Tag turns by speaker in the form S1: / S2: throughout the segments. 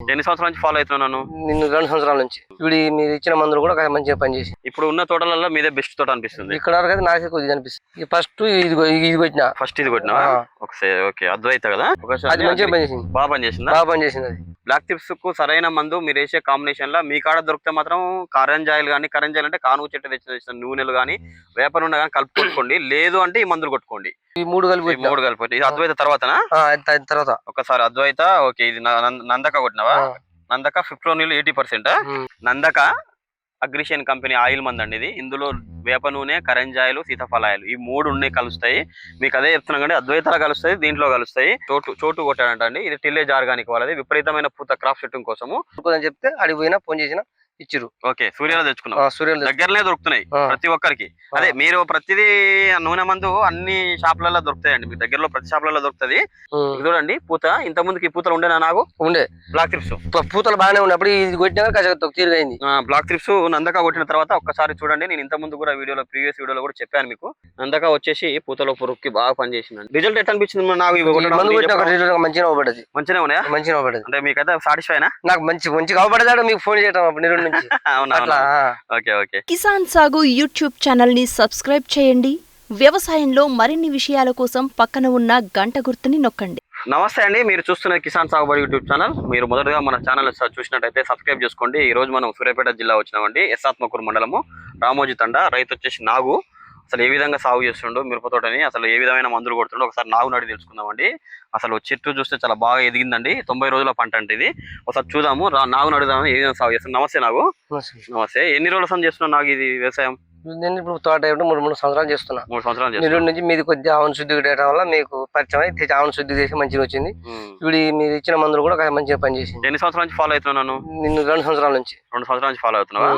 S1: ఎన్ని సంవత్సరాల నుంచి ఫాలో అవుతున్నాను నన్ను?
S2: రెండు సంవత్సరాల నుంచి. ఇప్పుడు మీరు ఇచ్చిన మందులు కూడా మంచిగా పనిచేసి.
S1: ఇప్పుడు ఉన్న తోటలలో మీదే బెస్ట్ తోట అనిపిస్తుంది.
S2: ఇక్కడ వరకు నాకే కొద్దిగా అనిపిస్తుంది. ఫస్ట్ ఇది ఇది కొట్టిన.
S1: ఫస్ట్ ఇది కొట్టినా. ఒకసారి ఓకే అద్వైత కదా?
S2: అది మంచిగా పనిచేసింది.
S1: బాగా పనిచేసిందా?
S2: బాగా పనిచేసింది అది.
S1: బ్లాక్ టిప్స్కు సరైన మందు మీరు వేసే కాంబినేషన్లో మీ కాడ దొరికితే మాత్రం కరంజాయిలు కానీ కరంజాయిలు అంటే కానుగు చెట్టు తెచ్చి తెచ్చిన నూనెలు కానీ వేప నూనె కానీ కలిపి కొట్టుకోండి. లేదు అంటే ఈ మందులు కొట్టుకోండి.
S2: ఈ మూడు కలిపి
S1: మూడు కలిపి ఇది అద్వైత తర్వాతనా?
S2: తర్వాత.
S1: ఒకసారి అద్వైత ఓకే ఇది Nandaka కొట్టినావా? Nandaka fipronil eighty percent. Nandaka అగ్రిషియన్ company oil మంది అండి ఇది. ఇందులో వేప నూనె కరంజాయిలు సీతాఫలాయిలు ఈ మూడు ఉన్నాయి కలుస్తాయి. మీకు అదే చెప్తున్నాం కండి అద్వైతాలు కలుస్తాయి దీంట్లో కలుస్తాయి. చోటు చోటు కొట్టాడంట అండి ఇది టిల్లేజ్ ఆర్గానిక్ వాళ్ళది. విపరీతమైన పూత క్రాప్ షూటింగ్ కోసము.
S2: చెప్తే అడిగి పోయినా ఫోన్ చేసిన ఇచ్చిరు
S1: ఓకే సూర్యలో తెచ్చుకున్నాం
S2: సూర్యులు
S1: దగ్గరనే దొరుకుతున్నాయి. ప్రతి ఒక్కరికి. అదే మీరు ప్రతిదీ నూనె మందు అన్ని షాపులలో దొరుకుతాయండి. మీ దగ్గరలో ప్రతి షాపులలో దొరుకుతుంది. చూడండి పూత. ఇంత ముందుకి ఈ పూతలు ఉండేనా నాకు
S2: ఉండే.
S1: బ్లాక్ త్రిప్స్
S2: పూతలు బాగానే ఉండే. అప్పుడు ఇది కొట్టినా తీరుగైంది.
S1: బ్లాక్ త్రిప్స్ నందక కొట్టిన తర్వాత ఒక్కసారి చూడండి. నేను ఇంత ముందు కూడా వీడియోలో ప్రీవియస్ వీడియోలో కూడా చెప్పాను మీకు. నందక వచ్చేసి పూతలో పురుగుకి బాగా పనిచేసింది రిజల్ట్ ఎట్లా అనిపించింది నాకు
S2: మంచిగా అవబడ్డది
S1: మంచిగా ఉన్నాయా?
S2: మంచిగా అవబడ్డది
S1: అంటే మీకైతే సాటిస్ఫైనా
S2: నాకు మంచి మంచిగా అవబడ్డదాడు మీకు ఫోన్ అప్పుడు నిరుడు నుంచి.
S1: అవునా. Okay okay.
S3: కిసాన్ సాగు యూట్యూబ్ ఛానల్ని సబ్స్క్రైబ్ చేయండి. వ్యవసాయంలో మరిన్ని విషయాల కోసం పక్కన ఉన్న గంట గుర్తుని నొక్కండి.
S1: నమస్తే అండి మీరు చూస్తున్న కిసాన్ సాగుబడి యూట్యూబ్ ఛానల్. మీరు మొదటగా మన ఛానల్ చూసినట్టయితే సబ్స్క్రైబ్ చేసుకోండి. ఈ రోజు మనం సూర్యాపేట జిల్లా వచ్చినామండి ఎస్ఆత్మకూరు మండలము. రామోజీ తండ రైతు వచ్చేసి నాగు. అసలు ఏ విధంగా సాగు చేస్తుండో మిరప తోటని అసలు ఏ విధమైన మందులు కొడుతుండో ఒకసారి నాగు నడి తెలుసుకుందామండి. అసలు చెట్టు చూస్తే చాలా బాగా ఎదిగిందండి. తొంభై రోజుల పంట అంటే ఇది. ఒకసారి చూద్దాము. నాగు నడుదాము ఏ విధంగా సాగు చేస్తాం నమస్తే నాగు. నమస్తే. ఎన్ని రోజుల సంది చేస్తున్నావు నాగు ఇది వ్యవసాయం?
S2: నేను ఇప్పుడు తోట మూడు మూడు సంవత్సరాలు చేస్తున్నా.
S1: మూడు సంవత్సరాలు
S2: నిరుడు నుంచి మీది కొద్దిగా ఆవును శుద్ధి చేయడం వల్ల మీకు పరిచయం అయి తెచ్చి ఆవును శుద్ధి చేసి మంచిగా వచ్చింది. ఇప్పుడు మీరు ఇచ్చిన మందులు కూడా మంచిగా పనిచేసింది.
S1: ఎన్ని సంవత్సరాల నుంచి ఫాలో అవుతున్నావు నన్ను?
S2: నిన్ను రెండు సంవత్సరాల నుంచి.
S1: రెండు సంవత్సరాల నుంచి ఫాలో అవుతున్నావా.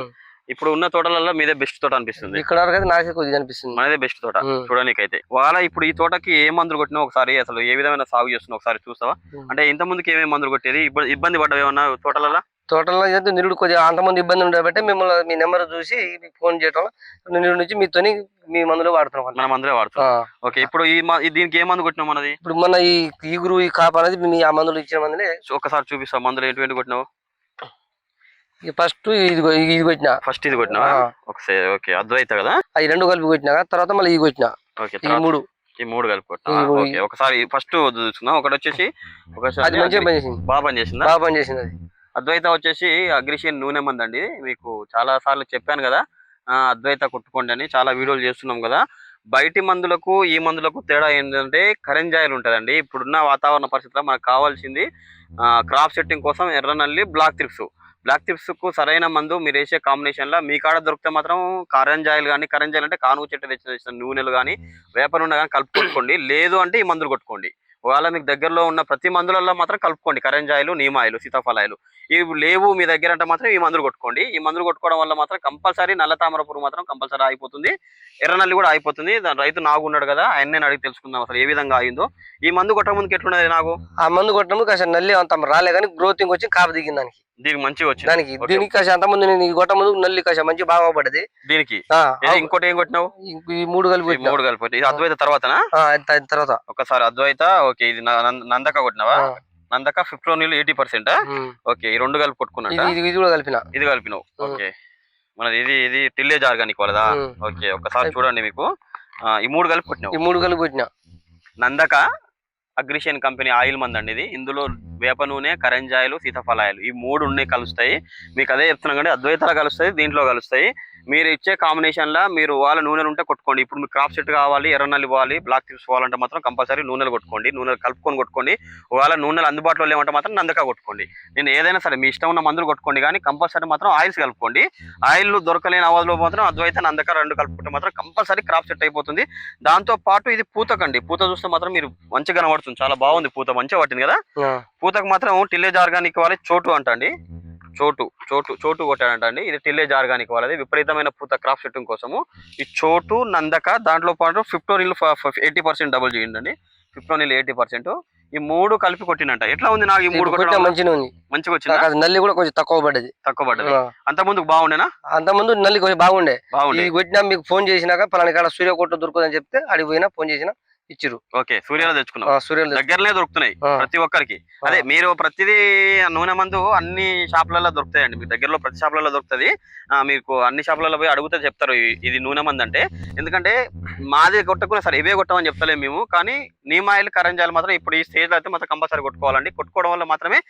S1: ఇప్పుడు ఉన్న తోటలలో మీదే బెస్ట్ తోట అనిపిస్తుంది.
S2: ఇక్కడ వరకు అయితే నాకే కొద్దిగా అనిపిస్తుంది.
S1: మనదే బెస్ట్ తోట
S2: ఉమ్.
S1: చూడడానికైతే. వాళ్ళ ఇప్పుడు ఈ తోటకి ఏ మందులు కొట్టినా ఒకసారి అసలు ఏ విధమైన సాగు చేస్తున్నా ఒకసారి చూస్తావా. అంటే ఇంత ముందుకి ఏమేమి మందులు కొట్టేది? ఇబ్బ- ఇబ్బంది పడ్డవి ఏమన్నా తోటలలో?
S2: తోటలో అయితే నిరుడు కొద్దిగా అంతమంది ఇబ్బంది ఉండబట్టి మిమ్మల్ని మీ నెంబర్ చూసి మీకు ఫోన్ చేయడం నిరుడు నుంచి మీతోని మీ మందులు వాడుతున్నాం.
S1: మనం మందులే వాడుతున్నాం. ఓకే ఇప్పుడు ఈ ఈ దీనికి ఏ మందు కొట్టినావు మనది?
S2: ఇప్పుడు మన ఈ ఈగురు ఈ కాప అనేది మీ ఆ మందులు ఇచ్చిన మందులే.
S1: ఒకసారి చూపిస్తావు మందులు ఏంటి కొట్టినావు?
S2: ఈ ఫస్ట్ ఇది ఇది కొట్టిన.
S1: ఫస్ట్ ఇది కొట్టినావా
S2: ఆ.
S1: ఒకసారి ఓకే అద్వైత కదా?
S2: అవి రెండు కలిపి కొట్టినా తర్వాత మళ్ళీ ఈ కొట్టిన.
S1: ఓకే
S2: ఈ మూడు.
S1: ఈ మూడు కలిపి కొట్టినా. ఓకే ఒకసారి ఫస్ట్ చూసుకుందాం. ఒకటి వచ్చేసి
S2: అది
S1: ఒకసారి
S2: మంచిగా పనిచేసింది.
S1: బాగా పనిచేసిందా?
S2: బాగా పనిచేసింది అది.
S1: అద్వైత వచ్చేసి అగ్రిషియన్ నూనె మంది అండి మీకు చాలా సార్లు చెప్పాను కదా అద్వైత కొట్టుకోండి అని చాలా వీడియోలు చేస్తున్నాం కదా. బయటి మందులకు ఈ మందులకు తేడా ఏంటంటే కరెంజాయిలు ఉంటుందండి. ఇప్పుడున్న వాతావరణ పరిస్థితుల్లో మనకు కావాల్సింది క్రాప్ సెట్టింగ్ కోసం ఎర్రనల్లి బ్లాక్ త్రిప్స్. బ్లాక్ త్రిప్స్కు సరైన మందు మీరు వేసే కాంబినేషన్లో మీ కాడ దొరికితే మాత్రం కరంజాయిలు కానీ కరంజాయిలు అంటే కానుగు చెట్టు తెచ్చిన నూనెలు కానీ వేప నూనె కానీ కలిపి కొట్టుకోండి లేదు అంటే ఈ మందులు కొట్టుకోండి. ఒకవేళ మీకు దగ్గరలో ఉన్న ప్రతి మందులలో మాత్రం కలుపుకోండి. కరెంజాయిలు నీమాయిలు సీతాఫలాయిలు ఇవి లేవు మీ దగ్గర అంటే మాత్రం ఈ మందులు కొట్టుకోండి. ఈ మందులు కొట్టుకోవడం వల్ల మాత్రం కంపల్సరీ నల్ల తామర పురుగు మాత్రం కంపల్సరీ అయిపోతుంది ఎర్రనల్లి కూడా అయిపోతుంది దాని రైతు నాగు ఉన్నాడు కదా ఆయన నేను అడిగి తెలుసుకుందాం అసలు ఏ విధంగా అయిందో ఈ మందు కొట్టక ముందుకు ఎట్లున్నది నాకు
S2: ఆ మందు కొట్టడం కాస్త నల్లి అంత రాలే కానీ గ్రోతింగ్ వచ్చి కాపు దిగింది దానికి.
S1: దీనికి మంచిగా వచ్చింది.
S2: దానికి. దీనికి కాస్త అంత ముందు నేను ఈ కొట్ట ముందు నల్లి కాస్త మంచి బాగా పడ్డది
S1: దీనికి ఇంకోటి ఏం కొట్టినావు?
S2: ఈ మూడు కలిపి.
S1: మూడు కలిపి అద్వైత తర్వాతనా?
S2: ఆ, అది త- తర్వాత.
S1: ఒకసారి అద్వైత ఓకే ఇది Nandaka కొట్టినావా? Nandaka fipronil eighty percent. Okay ఈ రెండు కలిపి కొట్టుకున్నట్ట?
S2: ఇది కూడా కలిపిన?
S1: ఇది కలిపినావు. ఓకే. మనది ఇది ఇది టిల్లేజ్ ఆర్గానిక్ వాళ్ళదా. ఓకే ఒక్కసారి చూడండి మీకు. ఈ మూడు కలిపి కొట్టినావు.
S2: ఈ మూడు కలిపి కొట్టిన.
S1: నందక అగ్రిషియన్ కంపెనీ ఆయిల్ మంది అండి ఇది. ఇందులో వేప నూనె కరంజాయిలు సీతాఫలాయిలు. ఈ మూడు ఉన్నాయి కలుస్తాయి. మీకు అదే చెప్తున్నాం కండి అద్వైతాలు కలుస్తాయి దీంట్లో కలుస్తాయి. మీరు ఇచ్చే కాంబినేషన్ లా మీరు వాళ్ళ నూనెలు ఉంటే కొట్టుకోండి. ఇప్పుడు మీకు క్రాప్ సెట్ కావాలి ఎర్రనల్లి ఇవ్వాలి బ్లాక్ టిప్స్ పోవాలంటే మాత్రం కంపల్సరీ నూనెలు కొట్టుకోండి. నూనెలు కలుపుకొని కొట్టుకోండి. ఒకవేళ నూనెలు అందుబాటులో లేవంటే మాత్రం నందక కొట్టుకోండి. నేను ఏదైనా సరే మీ ఇష్టం ఉన్న మందులు కొట్టుకోండి కానీ కంపల్సరీ మాత్రం ఆయిల్స్ కలుపుకోండి. ఆయిల్ దొరకలేని అవధిలో మాత్రం అద్వైత నందక రెండు కలుపుకుంటే మాత్రం కంపల్సరీ క్రాప్ సెట్ అయిపోతుంది. దాంతో పాటు ఇది పూతకండి. పూత చూస్తే మాత్రం మీరు మంచిగా కనబడుతుంది. చాలా బాగుంది పూత. మంచిగా పట్టింది కదా?
S2: ఆ,
S1: పూతకు మాత్రం టిల్లేజ్ ఆర్గానిక్ వాళ్ళది చోటు అంటండి. చోటు చోటు చోటు కొట్టాడంట అండి ఇది టిల్లేజ్ ఆర్గానిక్ వాళ్ళది. విపరీతమైన పూత క్రాప్ సెట్టింగ్ కోసము. ఈ చోటు నందక దాంట్లో పాటు ఫిఫ్టోనిల్ ఎయిటీ పర్సెంట్ డబుల్ చేయండి ఫిఫ్టోనిల్ ఎయిటీ పర్సెంట్ ఈ మూడు కలిపి కొట్టినంట ఎట్లా ఉంది నాకు ఈ మూడు
S2: కొట్టిన మంచిగా ఉంది.
S1: మంచిగా వచ్చిందా?
S2: నల్లి కూడా కొంచెం తక్కువ పడ్డది.
S1: తక్కువ పడ్డది. అంత ముందుకు బాగుండేనా?
S2: అంత ముందు నల్లి కొంచెం బాగుండే.
S1: బాగుండే.
S2: కొట్టినా మీకు ఫోన్ చేసినాక పలానా కాడ సూర్య కొట్టు దొరుకుతుందని చెప్తే అడిగి పోయినా ఫోన్ చేసిన ఇచ్చిరు
S1: ఓకే సూర్యాలో తెచ్చుకున్నాం.
S2: సూర్యులు
S1: దగ్గరనే దొరుకుతున్నాయి. ప్రతి ఒక్కరికి. అదే మీరు ప్రతిదీ నూనె మందు అన్ని షాపులలో దొరుకుతాయండి. మీ దగ్గరలో ప్రతి షాపులలో దొరుకుతుంది. మీకు అన్ని షాపులలో పోయి అడిగితే చెప్తారు ఇది నూనె మందు అంటే. ఎందుకంటే మాది కొట్టకున్నా సరే ఇవే కొట్టమని చెప్తలేము మేము. కానీ నీమాయిల్ కరంజాలు మాత్రం ఇప్పుడు ఈ స్టేజ్లో అయితే మాత్రం కంపల్సరీ కొట్టుకోవాలండి. కొట్టుకోవడం వల్ల మాత్రమే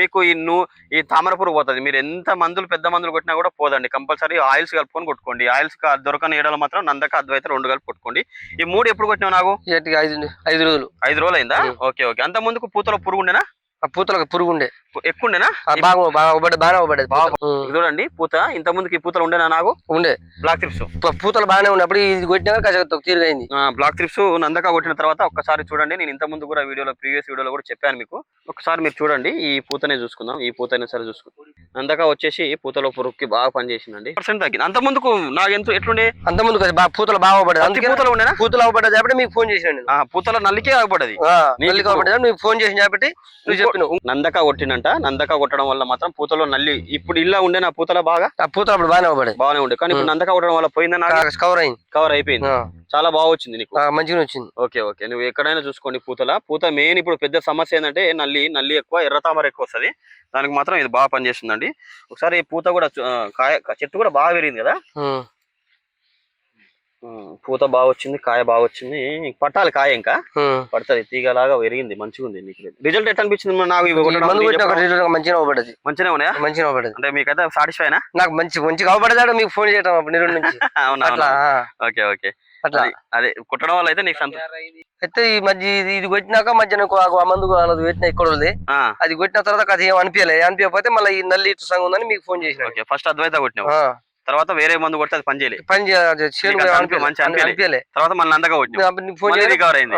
S1: మీకు ఈ నూ ఈ తామర పురుగు పోతుంది. మీరు ఎంత మందులు పెద్ద మందులు కొట్టినా కూడా పోదండి. కంపల్సరీ ఆయిల్స్ కలుపుకొని కొట్టుకోండి. ఆయిల్స్ దొరకని ఏడాలో మాత్రం నందక అద్వైత రెండు కలిపి కొట్టుకోండి. ఈ మూడు ఎప్పుడు కొట్టినావు నాకు
S2: ఐదు ఐదు రోజులు.
S1: ఐదు రోజులు అయిందా. Okay okay. అంత ముందుకు పూతలో పురుగు ఉండేనా?
S2: ఆ పూతలకు పురుగు ఉండే.
S1: పు- ఎక్కువ ఉండేనా
S2: బాగా బాగా ఒకటి బాగానే ఒకటి
S1: బాగా- చూడండి పూత. ఇంత ముందుకి ఈ పూతలు ఉండేనా నాకు?
S2: ఉండే.
S1: బ్లాక్ త్రిప్స్
S2: పూతలు బాగానే ఉండే. అప్పుడు ఇది కొట్టినాక కాసేపు తీరుగా అయింది
S1: బ్లాక్ త్రిప్స్ నందక కొట్టిన తర్వాత ఒక్కసారి చూడండి నేను ఇంత ముందు కూడా వీడియోలో ప్రీవియస్ వీడియోలో కూడా చెప్పాను మీకు. ఒకసారి మీరు చూడండి ఈ పూతనే చూసుకుందాం. ఈ పూతనే సరే చూసుకుందాం. నందక వచ్చేసి పూతలో పురుగుకి బాగా పనిచేసిందండి. పర్సెంట్ తగ్గింది. అంత ముందుకు నాకు ఎంత ఎట్లుండే?
S2: అంత ముందు కొంచెం బాగా పూతలు బాగా పడ్డది. అందుకే
S1: పూతలు ఉండేనా?
S2: పూతలు అవ్వబడ్డది కాబట్టి మీకు ఫోన్ చేసిన
S1: పూతల నల్లికే ఆగపడది
S2: ఆ,
S1: నీకు
S2: నల్లి కాబట్టి మీకు ఫోన్ చేసిన కాబట్టి నువ్వు చెప్పినావు.
S1: నందక కొట్టినంట నందక కొట్టడం వల్ల మాత్రం పూతలో నల్లి ఇప్పుడు ఇలా ఉండే నా పూతల బాగా?
S2: ఆ పూతలు అప్పుడు బాగానే అవ్వబడ్డది
S1: బాగానే ఉండే. కానీ ఇప్పుడు నందక కొట్టడం వల్ల పోయిందా
S2: కవర్ అయింది.
S1: కవర్ అయిపోయింది. చాలా బాగా వచ్చింది నీకు?
S2: మంచిగా వచ్చింది.
S1: Okay okay. నువ్వు ఎక్కడైనా చూసుకోండి పూతల. పూత మెయిన్ ఇప్పుడు పెద్ద సమస్య ఏంటంటే నల్లి నల్లి ఎక్కువ ఎర్ర తామర ఎక్కువ వస్తుంది. దానికి మాత్రం ఇది బాగా పనిచేస్తుందండి. ఒకసారి పూత కూడా కాయ చెట్టు కూడా బాగా పెరిగింది కదా? పూత బాగా వచ్చింది కాయ బాగా వచ్చింది పట్టాలి కాయ ఇంకా. పడుతుంది తీగలాగా పెరిగింది మంచిగా ఉంది నీకు రిజల్ట్ ఎట్లా అనిపించింది నాకు
S2: కొట్టిన మంచిగా అవ్వబడ్డది
S1: మంచిగానే ఉన్నాయా?
S2: మంచిగా అవ్వబడ్డది
S1: అంటే మీకైతే సాటిస్ఫైనా
S2: నాకు మంచి మంచిగా అవ్వబడ్డది మీకు ఫోన్ చేయటం అప్పుడు నిరుడు నుంచి.
S1: అవునా ఓకే ఓకే.
S2: అట్లా.
S1: అది- అదే కుట్టడం వల్ల అయితే నీకు
S2: అయితే ఈ మధ్య ఇది కొట్టినాక మధ్య నాకు ఆ మందు వాళ్ళది పెట్టిన ఇక్కడ ఉంది. అది కొట్టిన తర్వాత అది ఏం అనిపించలే. అనిపించకపోతే మళ్ళీ ఈ నల్లి ఇటు సంగం ఉందని మీకు ఫోన్ చేసిన.
S1: ఓకే ఫస్ట్ అద్వైత కొట్టినావు.
S2: ఆ,
S1: తర్వాత వేరే మందు కొడితే అది పని చేయలేదు
S2: పని చే- చేను
S1: నీకు అది
S2: అనిపించలే.
S1: తర్వాత మళ్ళీ మళ్ళీ
S2: చేయలే
S1: రికవర్ అయింది.